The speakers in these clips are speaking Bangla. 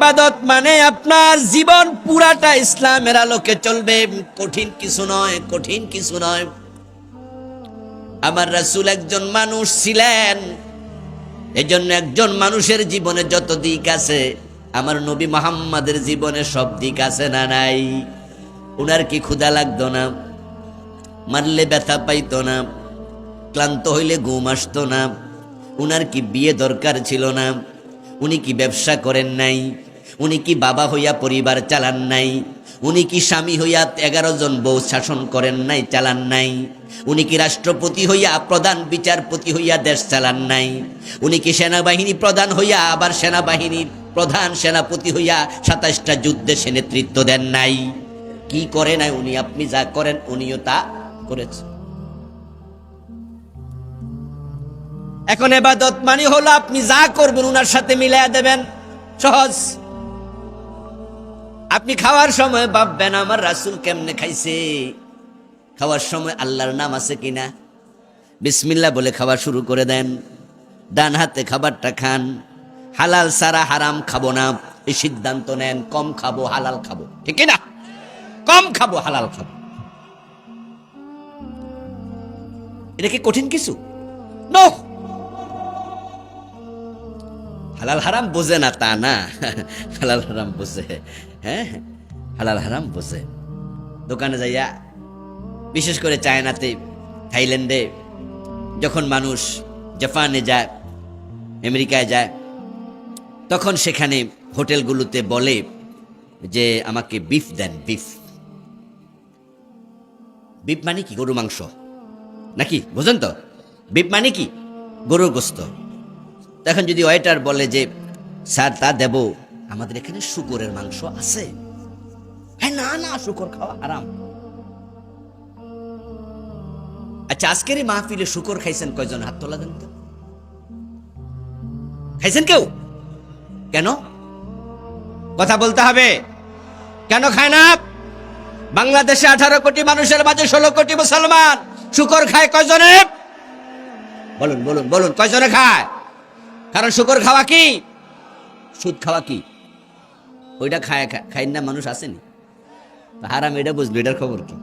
এবাদত মানে আপনার জীবন পুরাটা ইসলামের আলোকে চলবে। কঠিন কিছু নয়, কঠিন কিছু নয়। আমার রাসূল একজন মানুষ ছিলেন। এজন্য একজন মানুষের জীবনে যত দিক আছে, আমার নবী মোহাম্মদের জীবনে সব দিক আছে না নাই? উনার কি ক্ষুধা লাগতো না? মারলে ব্যথা পাইতো না? ক্লান্ত হইলে ঘুম আসতো না? উনার কি বিয়ে দরকার ছিল না? উনি কি ব্যবসা করেন নাই? উনি কি বাবা হইয়া পরিবার চালান নাই? উনি কি স্বামী হইয়া এগারো জন বউ শাসন করেন নাই, চালান নাই? উনি কি রাষ্ট্রপতি হইয়া প্রধান বিচারপতি হইয়া দেশ চালান নাই? উনি কি সেনাবাহিনী প্রধান হইয়া আবার সেনাবাহিনীর প্রধান সেনাপতি হইয়া সাতাশটা যুদ্ধে সে নেতৃত্ব দেন নাই? কি করে নাই উনি? আপনি যা করেন, উনিও তা করেছেন। এখন এবাদত মানে হলো আপনি যা করবেন, উনার সাথে মিলাইয়া দেবেন। সহজ। আপনি খাওয়ার সময় ভাববেন, আমার রাসুল কেমনে খাইছে? খাওয়ার সময় আল্লাহর নাম আছে কিনা বিসমিল্লা বলে খাওয়া শুরু করে দেন। ডান হাতে খাবারটা খান। হালাল সারা হারাম খাব না। এই সিদ্ধান্ত নেন, কম খাব, হালাল খাব। ঠিক না? কম খাব, হালাল খাব। এটা কি কঠিন কিছু? নো! হালাল হারাম বোঝে না তা না। হালাল হারাম বোঝে। হ্যাঁ? হালাল হারাম বোঝে। দোকানে যাইয়া, বিশেষ করে চায়নাতে, থাইল্যান্ডে, যখন মানুষ জাপানে যায়, আমেরিকায় যায়, তখন সেখানে হোটেলগুলোতে বলে যে, আমাকে বিফ দেন, বিফ। বিফ মানে কি? গরু মাংস? নাকি? বুঝেন তো? বিফ মানে কি? গরুর গোস্ত। তখন যদি ওয়েটার বলে যে, স্যার, তা দেব। আমাদের এখানে শুকরের মাংস আছে। হ্যাঁ না না, শুকর খাওয়া আরাম আচ্ছা আজকের এই মাহফিলে শুকর খাইছেন কয়জন? হাত তোলা দেন তো। খাইছেন কেউ? কেন? কথা বলতে হবে। কেন খায় না? বাংলাদেশে আঠারো কোটি মানুষের মাঝে ষোলো কোটি মুসলমান। শুকর খায় কয়জনে? বলুন বলুন বলুন, কয়জনে খায়? কারণ শুকর খাওয়া কি? সুদ খাওয়া কি? ওইটা খায় খাই না, মানুষ আসেনি। হারাম, এটা বুঝলো এটার খবর কি?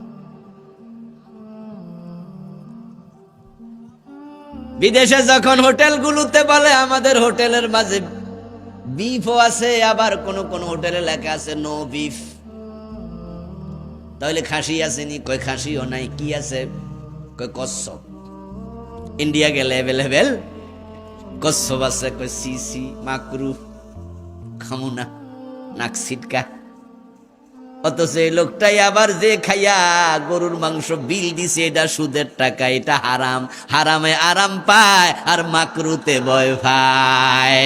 বিদেশে যখন হোটেলগুলোতে বলে, আমাদের হোটেলের মাঝে বিফও আছে, আবার কোন কোন হোটেলে লেখা আছে নো বিফ তাহলে খাসি আসেনি, কই খাসিও নাই, কি আছে? কই কচ্ছপ। ইন্ডিয়া গেলে অ্যাভেলেবেল কচ্ছপ আছে সি সি, মাকরু, খামুনা, নাক সিটকা অথচ এই লোকটাই আবার যে খাইয়া গরুর মাংস বিল দিছে, এটা সুদের টাকা, এটা হারাম। হারামে আরাম পায় আর মাকরুতে ভয় পায়।